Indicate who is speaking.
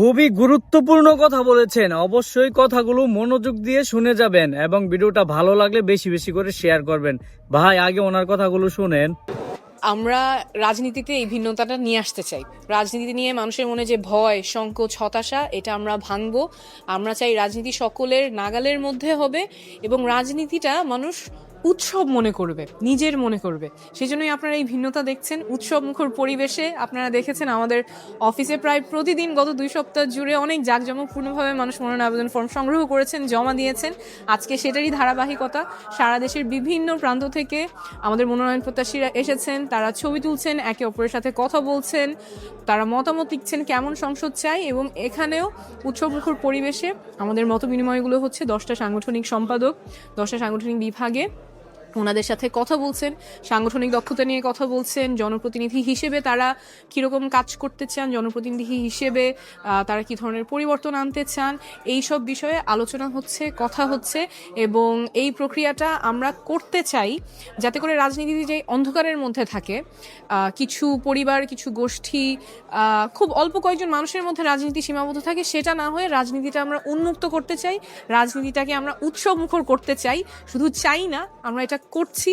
Speaker 1: খুবই গুরুত্বপূর্ণ কথা বলেছেন। অবশ্যই কথাগুলো মনোযোগ দিয়ে শুনে যাবেন এবং ভিডিওটা ভালো লাগলে বেশি বেশি করে শেয়ার করবেন। ভাই, আগে ওনার কথাগুলো শুনেন।
Speaker 2: আমরা রাজনীতিতে এই ভিন্নতাটা নিয়ে আসতে চাই। রাজনীতি নিয়ে মানুষের মনে যে ভয়, সংকোচ, হতাশা, এটা আমরা ভাঙব। আমরা চাই রাজনীতি সকলের নাগালের মধ্যে হবে এবং রাজনীতিটা মানুষ উৎসব মনে করবে, নিজের মনে করবে। সেই জন্যই আপনারা এই ভিন্নতা দেখছেন। উৎসব মুখর পরিবেশে আপনারা দেখেছেন আমাদের অফিসে প্রায় প্রতিদিন গত দুই সপ্তাহ জুড়ে অনেক জাঁকজমকপূর্ণভাবে মানুষ মনোনয়ন আবেদন ফর্ম সংগ্রহ করেছেন, জমা দিয়েছেন। আজকে সেটারই ধারাবাহিকতা। সারা দেশের বিভিন্ন প্রান্ত থেকে আমাদের মনোনয়ন প্রত্যাশীরা এসেছেন, তারা ছবি তুলছেন, একে অপরের সাথে কথা বলছেন, তারা মতামত দিচ্ছেন কেমন সংসদ চাই এবং এখানেও উৎসবমুখর পরিবেশে আমাদের মত বিনিময়গুলো হচ্ছে দশটা সাংগঠনিক সম্পাদক, দশটা সাংগঠনিক বিভাগে। ওনাদের সাথে কথা বলছেন, সাংগঠনিক দক্ষতা নিয়ে কথা বলছেন, জনপ্রতিনিধি হিসেবে তারা কীরকম কাজ করতে চান, জনপ্রতিনিধি হিসেবে তারা কী ধরনের পরিবর্তন আনতে চান, এই সব বিষয়ে আলোচনা হচ্ছে, কথা হচ্ছে এবং এই প্রক্রিয়াটা আমরা করতে চাই যাতে করে রাজনীতি যে অন্ধকারের মধ্যে থাকে কিছু পরিবার, কিছু গোষ্ঠী খুব অল্প কয়েকজন মানুষের মধ্যে রাজনীতি সীমাবদ্ধ থাকে, সেটা না হয়ে রাজনীতিটা আমরা উন্মুক্ত করতে চাই, রাজনীতিটাকে আমরা উৎসব মুখর করতে চাই, শুধু চাই না, আমরা এটা করছি